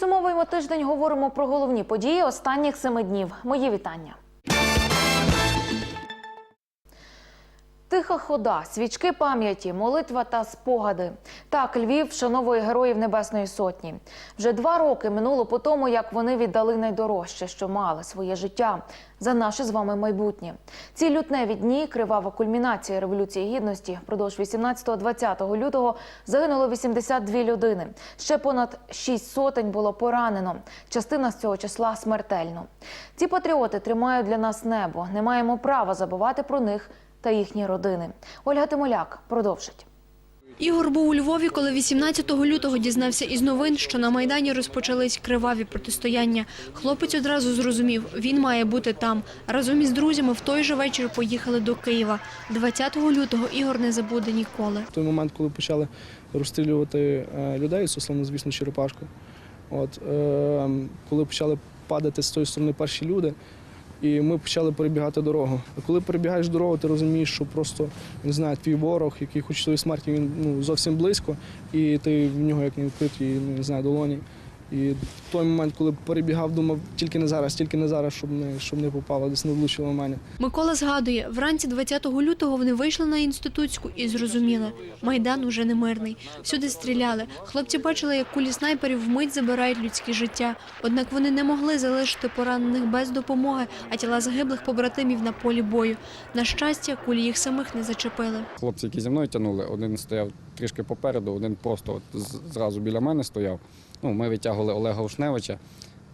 Підсумовуємо тиждень. Говоримо про головні події останніх семи днів. Мої вітання. Тиха хода, свічки пам'яті, молитва та спогади. Так, Львів вшановує героїв Небесної Сотні. Вже два роки минуло по тому, як вони віддали найдорожче, що мали своє життя за наше з вами майбутнє. Ці лютневі дні, кривава кульмінація революції гідності. Впродовж 18-20 лютого загинуло 82 людини. Ще понад 6 сотень було поранено. Частина з цього числа смертельно. Ці патріоти тримають для нас небо. Не маємо права забувати про них та їхні родини. Ольга Тимоляк продовжить. Ігор був у Львові, коли 18 лютого дізнався із новин, що на Майдані розпочались криваві протистояння. Хлопець одразу зрозумів, він має бути там. Разом із друзями в той же вечір поїхали до Києва. 20 лютого Ігор не забуде ніколи. В той момент, коли почали розстрілювати е, людей, стосовно, звісно, Черепашку, от, е, коли почали падати з тої сторони перші люди, і ми почали перебігати дорогу. А коли перебігаєш дорогу, ти розумієш, що просто не знаю, твій ворог, який хоче твоєї смерті, він ну, зовсім близько, і ти в нього як не відкриті, ну, не знаю, долоні. І в той момент, коли перебігав, думав, тільки не зараз, тільки не зараз, щоб не, щоб не попало, десь не влучило в мене. Микола згадує, вранці 20 лютого вони вийшли на інститутську і зрозуміли, майдан уже не мирний. Всюди стріляли. Хлопці бачили, як кулі снайперів вмить забирають людське життя. Однак вони не могли залишити поранених без допомоги, а тіла загиблих побратимів на полі бою. На щастя, кулі їх самих не зачепили. Хлопці, які зі мною тягнули, один стояв трішки попереду, один просто от зразу біля мене стояв. Ну, ми витягували Олега Ушневича.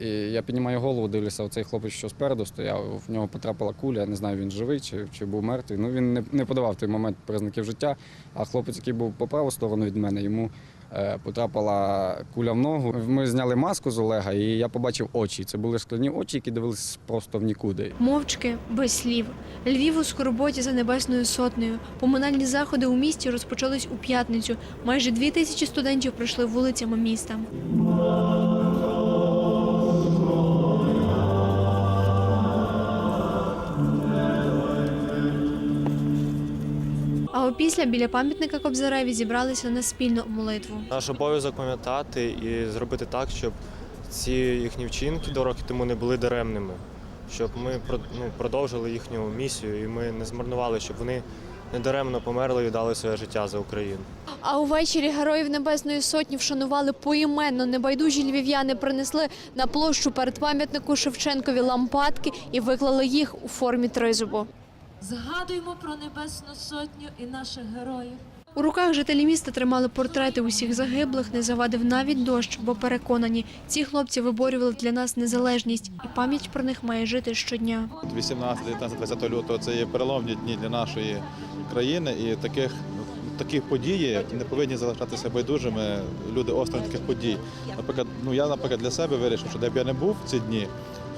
І я піднімаю голову, дивлюся, оцей хлопець, що спереду стояв, в нього потрапила куля, я не знаю, він живий чи, чи був мертвий. Ну, він не, не подавав в той момент признаків життя, а хлопець, який був по праву сторону від мене, йому потрапила куля в ногу. Ми зняли маску з Олега, і я побачив очі. Це були скляні очі, які дивились просто в нікуди. Мовчки, без слів. Львів у скорботі за небесною сотнею. Поминальні заходи у місті розпочались у п'ятницю. Майже дві тисячі студентів пройшли вулицями міста. А опісля біля пам'ятника Кобзареві зібралися на спільну молитву. Наш обов'язок пам'ятати і зробити так, щоб ці їхні вчинки до роки тому не були даремними, щоб ми ну, продовжили їхню місію і ми не змарнували, щоб вони недаремно померли і дали своє життя за Україну. А увечері героїв Небесної Сотні вшанували поіменно. Небайдужі львів'яни принесли на площу перед пам'ятнику Шевченкові лампадки і виклали їх у формі тризубу. Згадуємо про Небесну Сотню і наших героїв. У руках жителі міста тримали портрети усіх загиблих, не завадив навіть дощ, бо переконані, ці хлопці виборювали для нас незалежність, і пам'ять про них має жити щодня. 18, 19, 20 лютого це є переломні дні для нашої країни, і таких таких подій не повинні залишатися байдужими люди осторонь таких подій. Наприклад, ну я, наприклад, для себе вирішив, що де б я не був ці дні,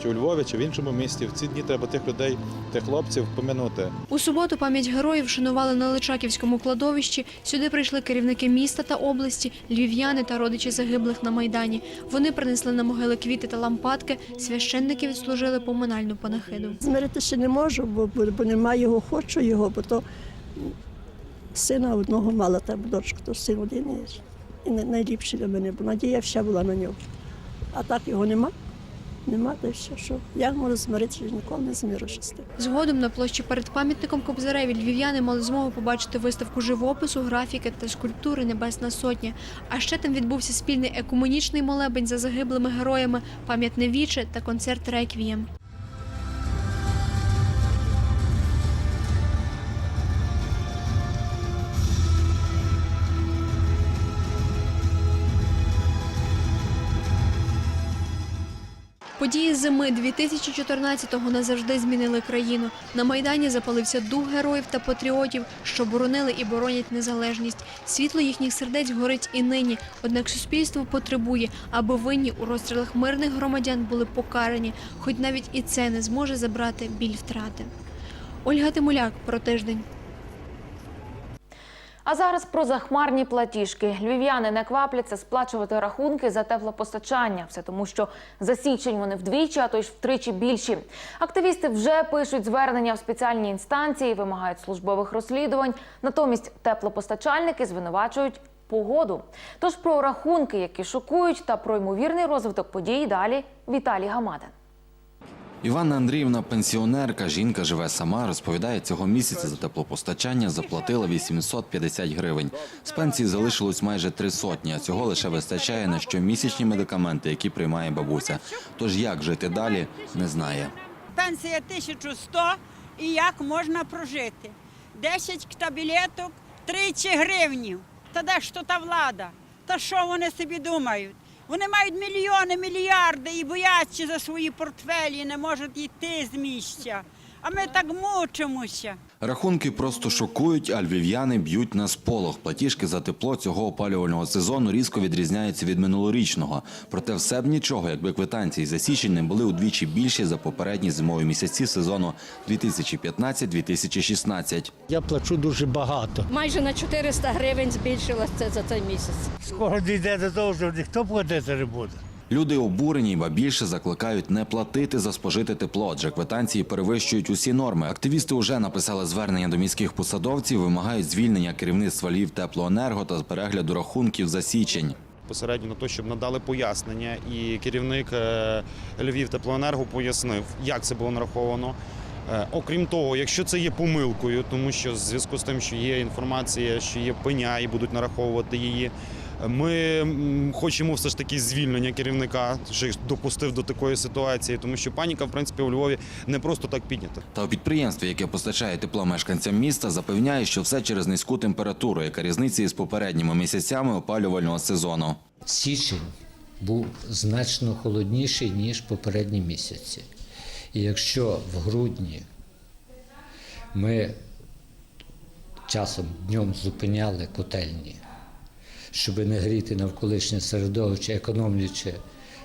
чи у Львові, чи в іншому місті, в ці дні треба тих людей, тих хлопців поминути. У суботу пам'ять героїв вшанували на Личаківському кладовищі. Сюди прийшли керівники міста та області, львів'яни та родичі загиблих на майдані. Вони принесли на могили квіти та лампадки. Священники відслужили поминальну панахиду. Змиритися не можу, бо, бо, немає його, хочу його, бо то сина одного мала та дочку, то син один є. І най- найліпший для мене, бо надія вся була на нього. А так його нема. Нема, та й що. Як можу змиритися, ніколи не змиришся з тим. Згодом на площі перед пам'ятником Кобзареві львів'яни мали змогу побачити виставку живопису, графіки та скульптури Небесна Сотня. А ще там відбувся спільний екуменічний молебень за загиблими героями, пам'ятне віче та концерт Реквієм. Події зими 2014-го назавжди змінили країну. На майдані запалився дух героїв та патріотів, що боронили і боронять незалежність. Світло їхніх сердець горить і нині. Однак суспільство потребує, аби винні у розстрілах мирних громадян були покарані, хоч навіть і це не зможе забрати біль втрати. Ольга Тимуляк про тиждень. А зараз про захмарні платіжки. Львів'яни не квапляться сплачувати рахунки за теплопостачання. Все тому, що за січень вони вдвічі, а то й втричі більші. Активісти вже пишуть звернення в спеціальні інстанції, вимагають службових розслідувань. Натомість теплопостачальники звинувачують. Погоду. Тож про рахунки, які шокують, та про ймовірний розвиток подій далі Віталій Гамадин. Іванна Андріївна пенсіонерка. Жінка живе сама. Розповідає, цього місяця за теплопостачання заплатила 850 гривень. З пенсії залишилось майже три сотні. А цього лише вистачає на щомісячні медикаменти, які приймає бабуся. Тож як жити далі, не знає. Пенсія 1100 і як можна прожити? 10 таблеток, 30 гривнів. Та де ж то та влада? Та що вони собі думають? Вони мають мільйони, мільярди і бояться за свої портфелі, не можуть йти з місця. А ми так мучимося. Рахунки просто шокують, а львів'яни б'ють на сполох. Платіжки за тепло цього опалювального сезону різко відрізняються від минулорічного. Проте все б нічого, якби квитанції за січень не були удвічі більші за попередні зимові місяці сезону 2015-2016. Я плачу дуже багато. Майже на 400 гривень збільшилось це за цей місяць. Скоро дійде до того, що ніхто платити не буде. Люди обурені, ба більше закликають не платити за спожите тепло, адже квитанції перевищують усі норми. Активісти вже написали звернення до міських посадовців, вимагають звільнення керівництва Львів теплоенерго та перегляду рахунків за січень. Посередньо на те, щоб надали пояснення, і керівник е, Львів теплоенерго пояснив, як це було нараховано. Е, Окрім того, якщо це є помилкою, тому що в зв'язку з тим, що є інформація, що є пеня і будуть нараховувати її. Ми хочемо все ж таки звільнення керівника, що їх допустив до такої ситуації, тому що паніка, в принципі, у Львові не просто так піднята. Та у підприємстві, яке постачає тепло мешканцям міста, запевняє, що все через низьку температуру, яка різниця із попередніми місяцями опалювального сезону. Січень був значно холодніший, ніж попередні місяці. І якщо в грудні ми часом днем зупиняли котельні, щоб не гріти навколишнє середовище, економлячи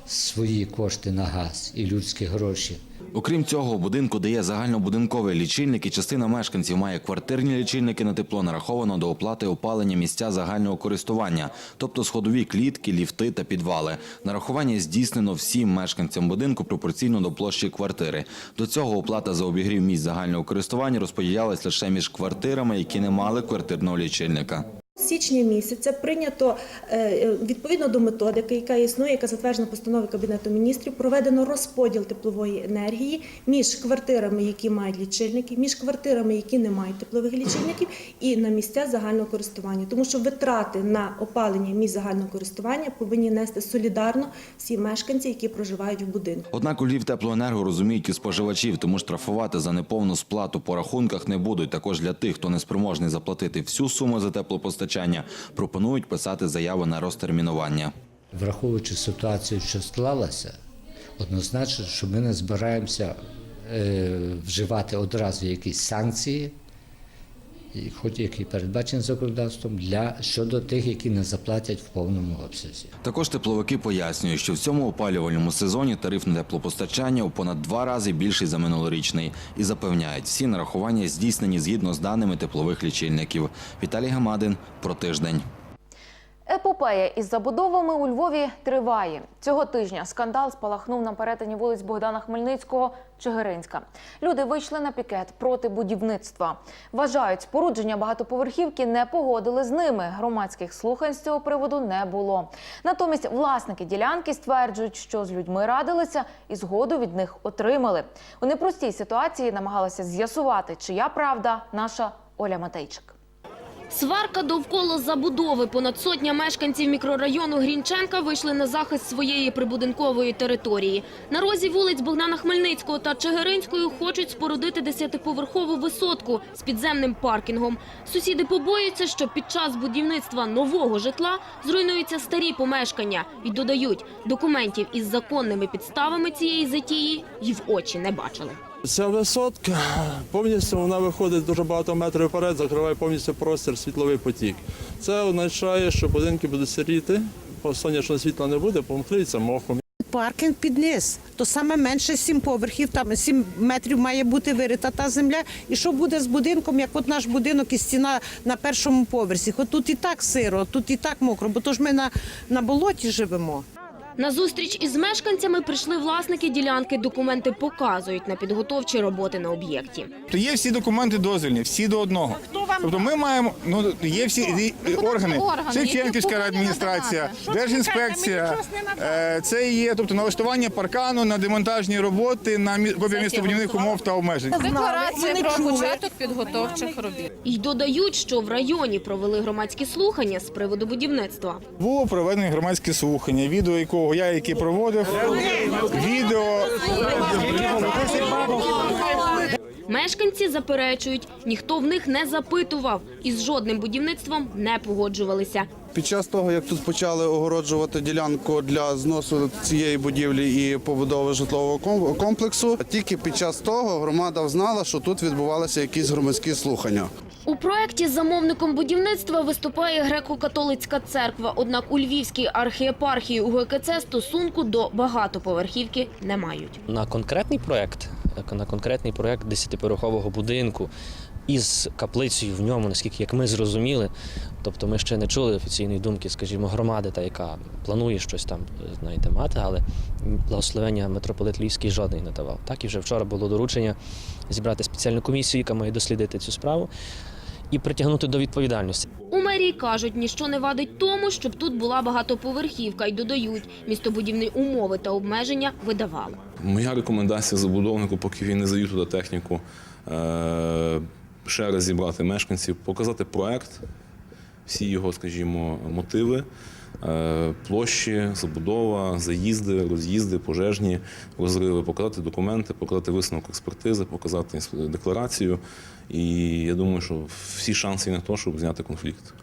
свої кошти на газ і людські гроші, Окрім цього, будинку, де є загальнобудинковий лічильник, і частина мешканців має квартирні лічильники на тепло нараховано до оплати опалення місця загального користування, тобто сходові клітки, ліфти та підвали. Нарахування здійснено всім мешканцям будинку пропорційно до площі квартири. До цього оплата за обігрів місць загального користування розподілялась лише між квартирами, які не мали квартирного лічильника. З січня місяця прийнято е, е, відповідно до методики, яка існує, яка затверджена постановою Кабінету міністрів, проведено розподіл теплової енергії між квартирами, які мають лічильники, між квартирами, які не мають теплових лічильників, і на місця загального користування. Тому що витрати на опалення місць загального користування повинні нести солідарно всі мешканці, які проживають в будинку. Однак у Львів теплоенерго розуміють і споживачів, тому штрафувати за неповну сплату по рахунках не будуть. Також для тих, хто не спроможний заплатити всю суму за теплопостачання, пропонують писати заяву на розтермінування. враховуючи ситуацію, що склалася, однозначно, що ми не збираємося е, вживати одразу якісь санкції, і хоч який передбачені законодавством, для щодо тих, які не заплатять в повному обсязі. Також тепловики пояснюють, що в цьому опалювальному сезоні тариф на теплопостачання у понад два рази більший за минулорічний і запевняють, всі нарахування здійснені згідно з даними теплових лічильників. Віталій Гамадин про тиждень. Епопея із забудовами у Львові триває. Цього тижня скандал спалахнув на перетині вулиць Богдана Хмельницького Чигиринська. Люди вийшли на пікет проти будівництва. Вважають, спорудження багатоповерхівки не погодили з ними. Громадських слухань з цього приводу не було. Натомість власники ділянки стверджують, що з людьми радилися і згоду від них отримали. У непростій ситуації намагалася з'ясувати, чия правда наша Оля Матейчик. Сварка довкола забудови. Понад сотня мешканців мікрорайону Грінченка вийшли на захист своєї прибудинкової території. На розі вулиць Богдана Хмельницького та Чигиринської хочуть спорудити десятиповерхову висотку з підземним паркінгом. Сусіди побоюються, що під час будівництва нового житла зруйнуються старі помешкання і додають, документів із законними підставами цієї затії й в очі не бачили. Ця висотка повністю вона виходить дуже багато метрів вперед, закриває повністю простір, світловий потік. Це означає, що будинки будуть сиріти, сонячного світла не буде, помкриються мохом. Паркінг під низ, то саме менше 7 поверхів, там 7 метрів має бути вирита та земля. І що буде з будинком, як от наш будинок і стіна на першому поверсі? От тут і так сиро, тут і так мокро, бо то ж ми на, на болоті живемо. На зустріч із мешканцями прийшли власники ділянки. Документи показують на підготовчі роботи на об'єкті. То є всі документи дозвільні, всі до одного. Тобто ми маємо, ну є всі рі- органи, Шевченківська адміністрація, Держінспекція, е, це є тобто налаштування паркану на демонтажні роботи, на містобудівних умов та обмежень. Декларація про початок підготовчих робіт. І додають, що в районі провели громадські слухання з приводу будівництва. Було проведено громадське слухання, відео якого я яке проводив, відео Мешканці заперечують, ніхто в них не запитував і з жодним будівництвом не погоджувалися. Під час того, як тут почали огороджувати ділянку для зносу цієї будівлі і побудови житлового ком- комплексу, тільки під час того громада знала, що тут відбувалися якісь громадські слухання. У проєкті замовником будівництва виступає греко-католицька церква. Однак у Львівській архієпархії УГКЦ стосунку до багатоповерхівки не мають. на конкретний проект, на конкретний проект десятиповерхового будинку із каплицею в ньому, наскільки як ми зрозуміли. Тобто ми ще не чули офіційної думки, скажімо, громади, та яка планує щось там знаєте, мати, але благословення митрополит Львівський жодний не давав. Так і вже вчора було доручення зібрати спеціальну комісію, яка має дослідити цю справу і притягнути до відповідальності. Мерії кажуть, ніщо не вадить тому, щоб тут була багатоповерхівка, і додають, містобудівні умови та обмеження видавали. Моя рекомендація забудовнику, поки він не завів туди техніку, е, ще раз зібрати мешканців, показати проект, всі його, скажімо, мотиви, е, площі, забудова, заїзди, роз'їзди, пожежні розриви, показати документи, показати висновок експертизи, показати декларацію. І я думаю, що всі шанси на те, щоб зняти конфлікт.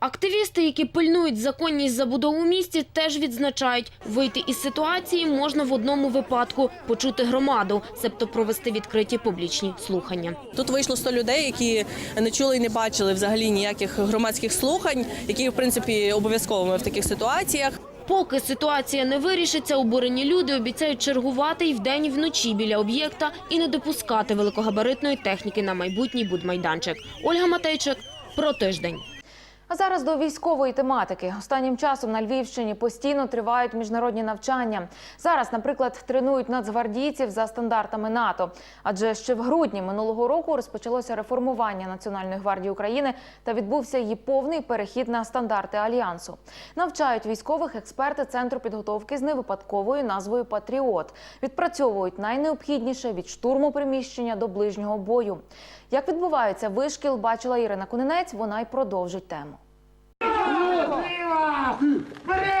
Активісти, які пильнують законність забудов у місті, теж відзначають, вийти із ситуації можна в одному випадку – почути громаду, себто провести відкриті публічні слухання. Тут вийшло 100 людей, які не чули і не бачили взагалі ніяких громадських слухань, які в принципі обов'язковими в таких ситуаціях. Поки ситуація не вирішиться, обурені люди обіцяють чергувати і вдень, і вночі біля об'єкта і не допускати великогабаритної техніки на майбутній будмайданчик. Ольга Матейчик про тиждень. А зараз до військової тематики. Останнім часом на Львівщині постійно тривають міжнародні навчання. Зараз, наприклад, тренують нацгвардійців за стандартами НАТО. Адже ще в грудні минулого року розпочалося реформування Національної гвардії України та відбувся її повний перехід на стандарти альянсу. Навчають військових експерти центру підготовки з невипадковою назвою Патріот. Відпрацьовують найнеобхідніше від штурму приміщення до ближнього бою. Як відбувається вишкіл, бачила Ірина Кунинець. Вона й продовжить тему. 嗯拜拜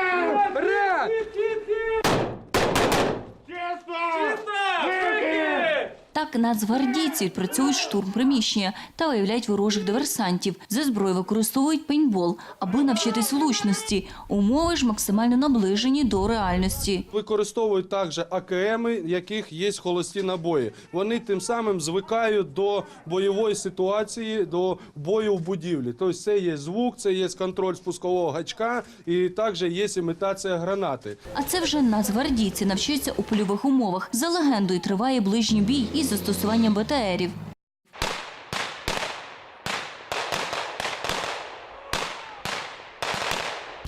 Так нацгвардійці відпрацюють штурм приміщення та виявляють ворожих диверсантів. За зброю використовують пейнтбол, аби навчитись влучності. Умови ж максимально наближені до реальності. Використовують також АКМи, яких є холості набої. Вони тим самим звикають до бойової ситуації, до бою в будівлі. Тобто це є звук, це є контроль спускового гачка і також є імітація гранати. А це вже нацгвардійці навчаються у польових умовах. За легендою триває ближній бій із застосуванням БТРів.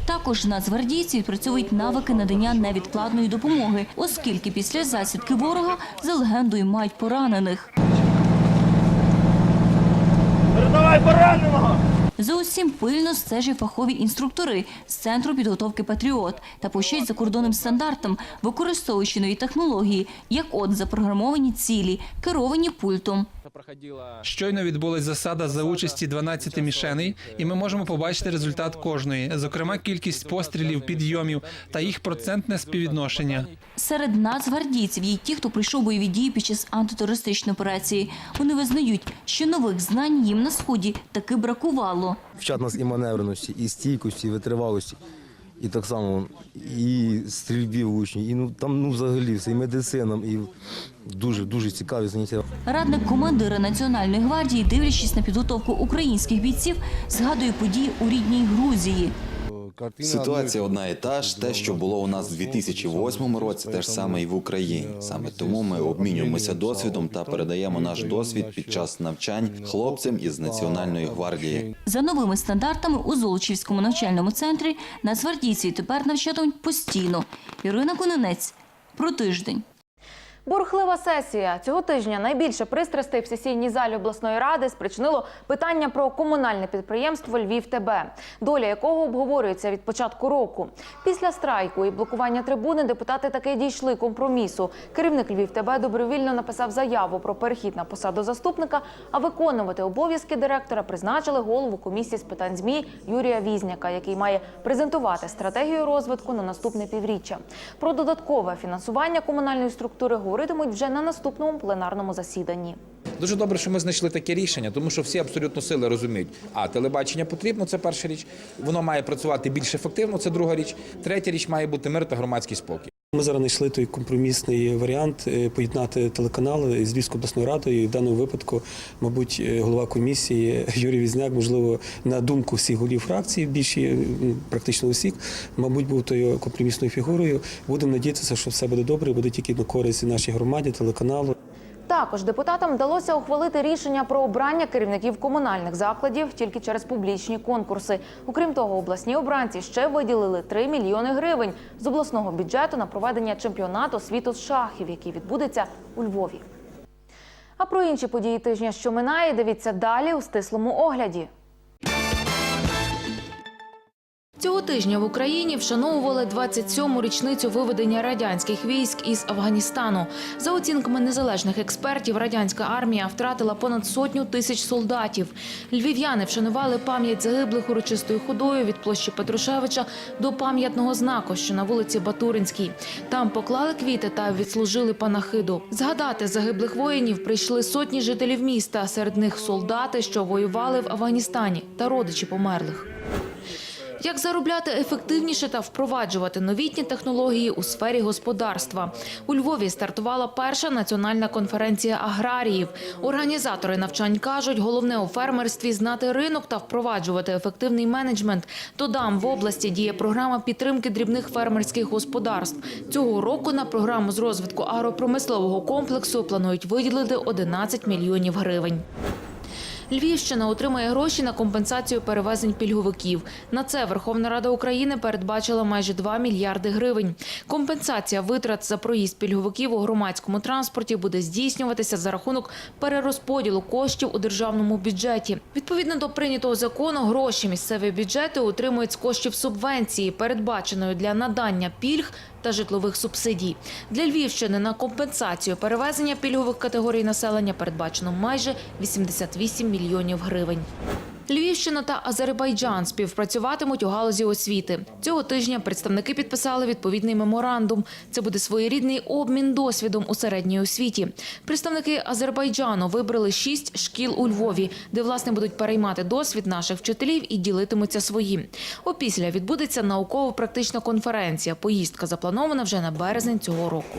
Також нацгвардійці відпрацьовують навики надання невідкладної допомоги, оскільки після засідки ворога за легендою мають поранених. Передавай пораненого! За усім пильно стежать фахові інструктори з центру підготовки Патріот та пощать за кордонним стандартам, використовуючи нові технології, як от запрограмовані цілі, керовані пультом. Щойно відбулась засада за участі 12 мішеней, і ми можемо побачити результат кожної, зокрема кількість пострілів, підйомів та їх процентне співвідношення. Серед нацгвардійців є й ті, хто пройшов бойові дії під час антитерористичної операції. Вони визнають, що нових знань їм на сході таки бракувало. Вчать нас і маневреності, і стійкості, і витривалості. І так само і стрільбі учні, і ну там ну взагалі все, і медицина, і дуже дуже цікаві заняття. Радник командира Національної гвардії, дивлячись на підготовку українських бійців, згадує події у рідній Грузії. Ситуація одна і та ж. Те, що було у нас в 2008 році, те ж саме і в Україні. Саме тому ми обмінюємося досвідом та передаємо наш досвід під час навчань хлопцям із Національної гвардії. За новими стандартами у Золочівському навчальному центрі нацгвардійці тепер навчатимуть постійно. Ірина Кононець про тиждень. Бурхлива сесія цього тижня найбільше пристрастей в сесійній залі обласної ради спричинило питання про комунальне підприємство Львів ТБ, доля якого обговорюється від початку року. Після страйку і блокування трибуни депутати таки дійшли компромісу. Керівник Львів ТБ добровільно написав заяву про перехід на посаду заступника, а виконувати обов'язки директора призначили голову комісії з питань змі Юрія Візняка, який має презентувати стратегію розвитку на наступне півріччя. Про додаткове фінансування комунальної структури говоритимуть вже на наступному пленарному засіданні. Дуже добре, що ми знайшли таке рішення, тому що всі абсолютно сили розуміють. А телебачення потрібно, це перша річ. Воно має працювати більш ефективно, це друга річ. Третя річ має бути мир та громадський спокій. Ми зараз знайшли той компромісний варіант е, поєднати телеканали з Львівською обласною радою. І в даному випадку, мабуть, е, голова комісії Юрій Візняк, можливо, на думку всіх голів фракції, більші практично усіх, мабуть, був тою компромісною фігурою. Будемо надіятися, що все буде добре, буде тільки на користь нашій громаді, телеканалу. Також депутатам вдалося ухвалити рішення про обрання керівників комунальних закладів тільки через публічні конкурси. Окрім того, обласні обранці ще виділили 3 мільйони гривень з обласного бюджету на проведення чемпіонату світу з шахів, який відбудеться у Львові. А про інші події тижня, що минає, дивіться далі у стислому огляді. Цього тижня в Україні вшановували 27-му річницю виведення радянських військ із Афганістану. За оцінками незалежних експертів, радянська армія втратила понад сотню тисяч солдатів. Львів'яни вшанували пам'ять загиблих урочистою ходою від площі Петрушевича до пам'ятного знаку, що на вулиці Батуринській. Там поклали квіти та відслужили панахиду. Згадати загиблих воїнів прийшли сотні жителів міста. Серед них солдати, що воювали в Афганістані, та родичі померлих. Як заробляти ефективніше та впроваджувати новітні технології у сфері господарства? У Львові стартувала перша національна конференція аграріїв. Організатори навчань кажуть, головне у фермерстві знати ринок та впроваджувати ефективний менеджмент. Додам в області діє програма підтримки дрібних фермерських господарств. Цього року на програму з розвитку агропромислового комплексу планують виділити 11 мільйонів гривень. Львівщина отримає гроші на компенсацію перевезень пільговиків. На це Верховна Рада України передбачила майже 2 мільярди гривень. Компенсація витрат за проїзд пільговиків у громадському транспорті буде здійснюватися за рахунок перерозподілу коштів у державному бюджеті. Відповідно до прийнятого закону, гроші місцеві бюджети отримують з коштів субвенції, передбаченої для надання пільг та житлових субсидій. Для Львівщини на компенсацію перевезення пільгових категорій населення передбачено майже 88 мільйонів гривень. Львівщина та Азербайджан співпрацюватимуть у галузі освіти. Цього тижня представники підписали відповідний меморандум. Це буде своєрідний обмін досвідом у середній освіті. Представники Азербайджану вибрали шість шкіл у Львові, де власне будуть переймати досвід наших вчителів і ділитимуться своїм. Опісля відбудеться науково-практична конференція. Поїздка запланована вже на березень цього року.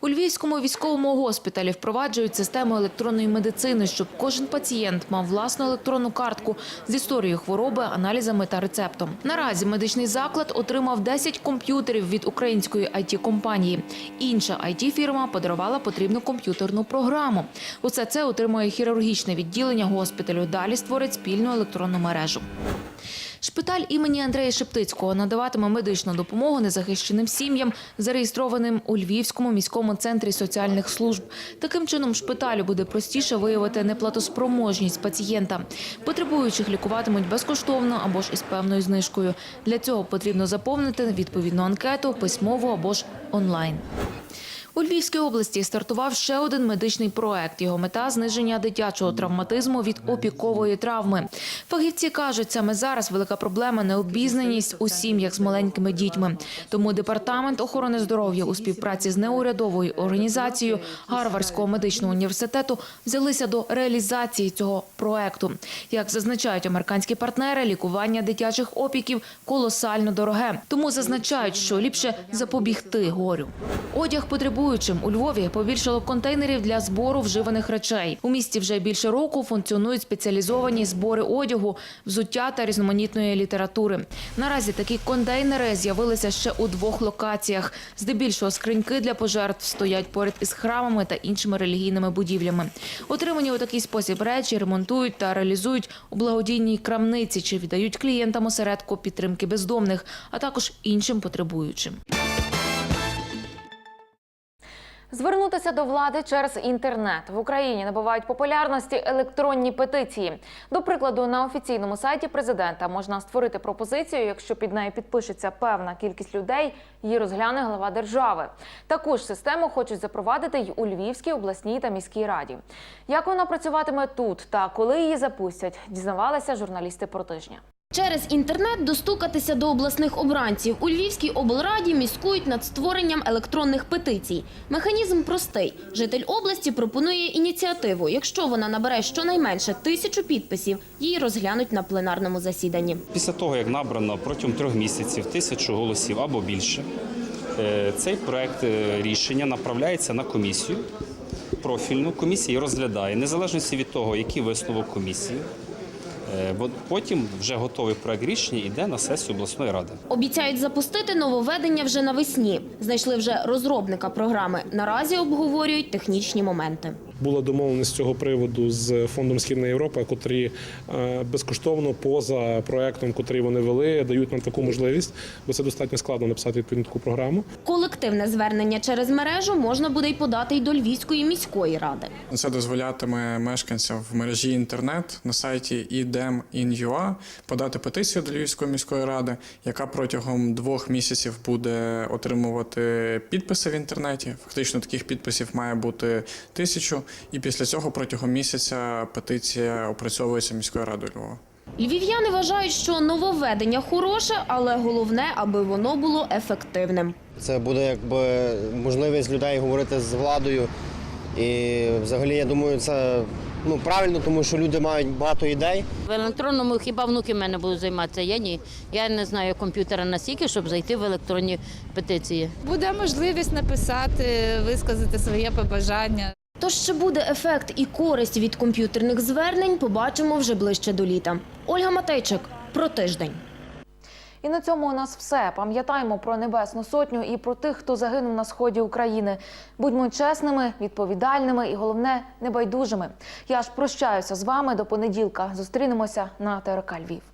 У Львівському військовому госпіталі впроваджують систему електронної медицини, щоб кожен пацієнт мав власну електронну картку з історією хвороби, аналізами та рецептом. Наразі медичний заклад отримав 10 комп'ютерів від української it компанії Інша it фірма подарувала потрібну комп'ютерну програму. Усе це отримує хірургічне відділення госпіталю. Далі створить спільну електронну мережу. Шпиталь імені Андрея Шептицького надаватиме медичну допомогу незахищеним сім'ям, зареєстрованим у Львівському міському центрі соціальних служб. Таким чином, шпиталю буде простіше виявити неплатоспроможність пацієнта. Потребуючих лікуватимуть безкоштовно або ж із певною знижкою. Для цього потрібно заповнити відповідну анкету письмово або ж онлайн. У Львівській області стартував ще один медичний проект. Його мета зниження дитячого травматизму від опікової травми. Фахівці кажуть, саме зараз велика проблема необізнаність у сім'ях з маленькими дітьми. Тому департамент охорони здоров'я у співпраці з неурядовою організацією Гарвардського медичного університету взялися до реалізації цього проекту. Як зазначають американські партнери, лікування дитячих опіків колосально дороге. Тому зазначають, що ліпше запобігти горю. Одяг потребуючим у Львові побільшало контейнерів для збору вживаних речей. У місті вже більше року функціонують спеціалізовані збори одягу, взуття та різноманітної літератури. Наразі такі контейнери з'явилися ще у двох локаціях. Здебільшого скриньки для пожертв стоять поряд із храмами та іншими релігійними будівлями. Отримані у такий спосіб речі ремонтують та реалізують у благодійній крамниці чи віддають клієнтам осередку підтримки бездомних, а також іншим потребуючим. Звернутися до влади через інтернет в Україні набувають популярності електронні петиції. До прикладу, на офіційному сайті президента можна створити пропозицію. Якщо під нею підпишеться певна кількість людей, її розгляне глава держави. Таку ж систему хочуть запровадити й у Львівській обласній та міській раді. Як вона працюватиме тут та коли її запустять, дізнавалися журналісти протижня. Через інтернет достукатися до обласних обранців. У Львівській облраді міскують над створенням електронних петицій. Механізм простий. Житель області пропонує ініціативу. Якщо вона набере щонайменше тисячу підписів, її розглянуть на пленарному засіданні. Після того, як набрано протягом трьох місяців тисячу голосів або більше, е, цей проект е, рішення направляється на комісію профільну. Комісія розглядає, незалежно від того, який висновок комісії. Е, Потім вже готовий проект рішення йде на сесію обласної ради. Обіцяють запустити нововведення вже навесні. Знайшли вже розробника програми. Наразі обговорюють технічні моменти. Була домовленість з цього приводу з фондом Східна Європа, котрі е, безкоштовно поза проектом, котрий вони вели, дають нам таку можливість, бо це достатньо складно написати відповідну таку програму. Колективне звернення через мережу можна буде й подати й до Львівської міської ради. Це дозволятиме мешканцям в мережі інтернет на сайті idem.in.ua подати петицію до Львівської міської ради, яка протягом двох місяців буде отримувати підписи в інтернеті. Фактично таких підписів має бути тисячу, і після цього протягом місяця петиція опрацьовується міською радою Львова. Львів'яни вважають, що нововведення хороше, але головне, аби воно було ефективним. Це буде якби можливість людей говорити з владою. І взагалі я думаю, це ну правильно, тому що люди мають багато ідей. В електронному хіба внуки в мене будуть займатися? Я ні. Я не знаю комп'ютера настільки, щоб зайти в електронні петиції. Буде можливість написати, висказати своє побажання. Тож чи буде ефект і користь від комп'ютерних звернень, побачимо вже ближче до літа. Ольга Матейчик про тиждень. І на цьому у нас все. Пам'ятаємо про Небесну Сотню і про тих, хто загинув на сході України. Будьмо чесними, відповідальними і головне небайдужими. Я ж прощаюся з вами до понеділка. Зустрінемося на ТРК Львів.